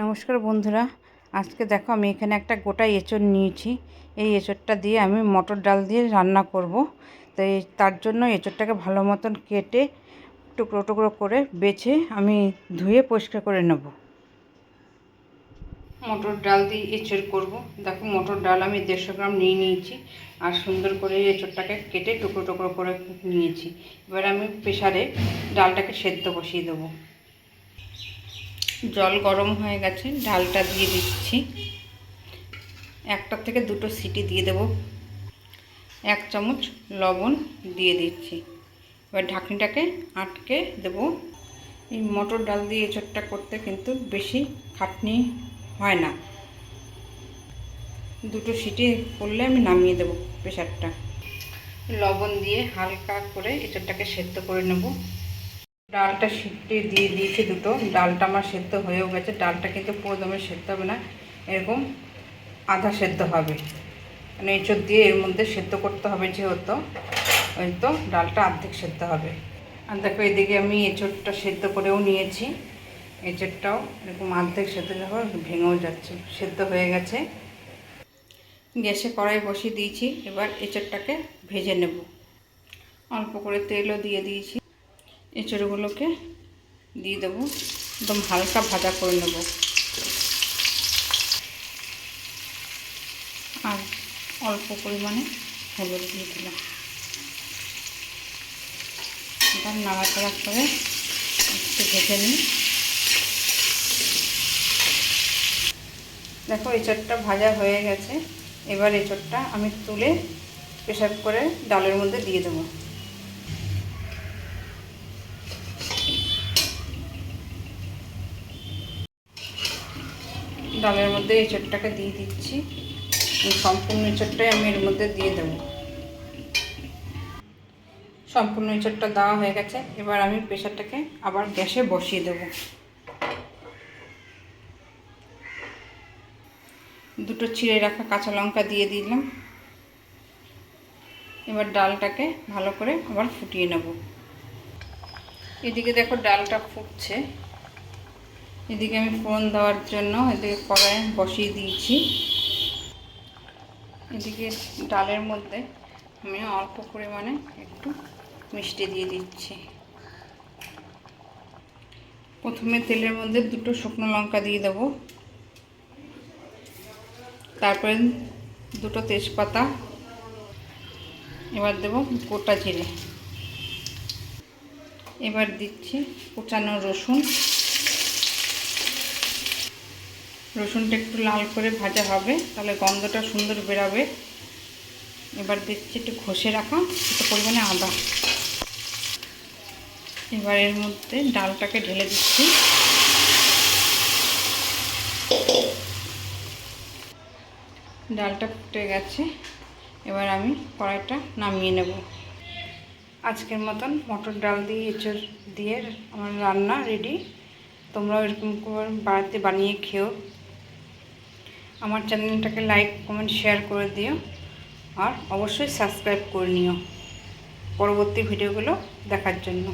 নমস্কার বন্ধুরা। আজকে দেখো আমি এখানে একটা গোটা এঁচড় নিয়েছি। এই এঁচড়টা দিয়ে আমি মটর ডাল দিয়ে রান্না করব। তো তার জন্য এঁচড়টাকে ভালো মতন কেটে টুকরো টুকরো করে বেছে আমি ধুয়ে পরিষ্কার করে নেব। মটর ডাল দিয়ে এঁচড় করব। দেখো মটর ডাল আমি দেড়শো গ্রাম নিয়ে নিয়েছি আর সুন্দর করে এঁচড়টাকে কেটে টুকরো টুকরো করে নিয়েছি। এবার আমি প্রেশারে ডালটাকে সেদ্ধ বসিয়ে দেবো। জল গরম হয়ে গেছে, ডালটা দিয়ে দিচ্ছি। একটা থেকে দুটো সিটি দিয়ে দেব। এক চামচ লবণ দিয়ে দিচ্ছি। এবার ঢাকনিটাকে আটকে দেব। এই মটর ডাল দিয়ে এঁচড়টা করতে কিন্তু বেশি খাটনি হয় না। দুটো সিটি করলে আমি নামিয়ে দেবো প্রেশারটা। লবণ দিয়ে হালকা করে এঁচড়টাকে সেদ্ধ করে নেব। ডালটা সিদ্ধে দিয়ে দিয়েছি দুটো। ডালটা আমার সেদ্ধ হয়েও গেছে। ডালটা কিন্তু পুরো দমে সেদ্ধ হবে না। এরকম আধা সেদ্ধ হবে। মানে এঁচড় দিয়ে এর মধ্যে সেদ্ধ করতে হবে যেহেতু। ওই তো ডালটা অর্ধেক সেদ্ধ হবে। আর দেখো এদিকে আমি এঁচড়টা সেদ্ধ করেও নিয়েছি। এঁচড়টাও এরকম অর্ধেক সেদ্ধ যখন ভেঙেও যাচ্ছে। সেদ্ধ হয়ে গেছে। গ্যাসে কড়াই বসিয়ে দিয়েছি। এবার এঁচড়টাকে ভেজে নেব। অল্প করে তেলও দিয়ে দিয়েছি। এঁচড়গুলোকে দিয়ে দেবো। একদম হালকা ভাজা করে নেব। আর অল্প পরিমাণে হলুদ দিয়ে দিলাম। এবার নাড়াচাড়া করে একটু ভেজে নিই। দেখো এঁচড়টা ভাজা হয়ে গেছে। এবার এঁচড়টা আমি তুলে প্রেশার করে ডালের মধ্যে দিয়ে দেবো। ডালের মধ্যে এঁচড়টাকে দিয়ে দিচ্ছি। সম্পূর্ণ এঁচড়টাই আমি এর মধ্যে দিয়ে দেবো। সম্পূর্ণ এঁচড়টা দেওয়া হয়ে গেছে। এবার আমি প্রেশারটাকে আবার গ্যাসে বসিয়ে দেব। দুটো ছিঁড়ে রাখা কাঁচা লঙ্কা দিয়ে দিলাম। এবার ডালটাকে ভালো করে আবার ফুটিয়ে নেব। এদিকে দেখো ডালটা ফুটছে। এদিকে আমি ফোড়ন দেওয়ার জন্য এদিকে কড়াই বসিয়ে দিয়েছি। এদিকে ডালের মধ্যে আমি অল্প পরিমাণে একটু মিষ্টি দিয়ে দিচ্ছি। প্রথমে তেলের মধ্যে দুটো শুকনো লঙ্কা দিয়ে দেবো। তারপরে দুটো তেজপাতা। এবার দেব গোটা জিরে। এবার দিচ্ছি কুচানো রসুন। রসুনটা একটু লাল করে ভাজা হবে, তাহলে গন্ধটা সুন্দর বেরাবে। এবার দিচ্ছি একটু ঘষে রাখা একটু পরিমাণে আদা। এবার এর মধ্যে ডালটাকে ঢেলে দিচ্ছি। ডালটা ফুটে গেছে, এবার আমি কড়াইটা নামিয়ে নেব। আজকের মতন মটর ডাল দিয়ে এঁচড় দিয়ে আমার রান্না রেডি। তোমরাও এরকম করে বাড়িতে বানিয়ে খেও। আমার চ্যানেলটাকে লাইক, কমেন্ট, শেয়ার করে দিও। আর অবশ্যই সাবস্ক্রাইব করে নিও। পরবর্তী ভিডিওগুলো দেখার জন্য।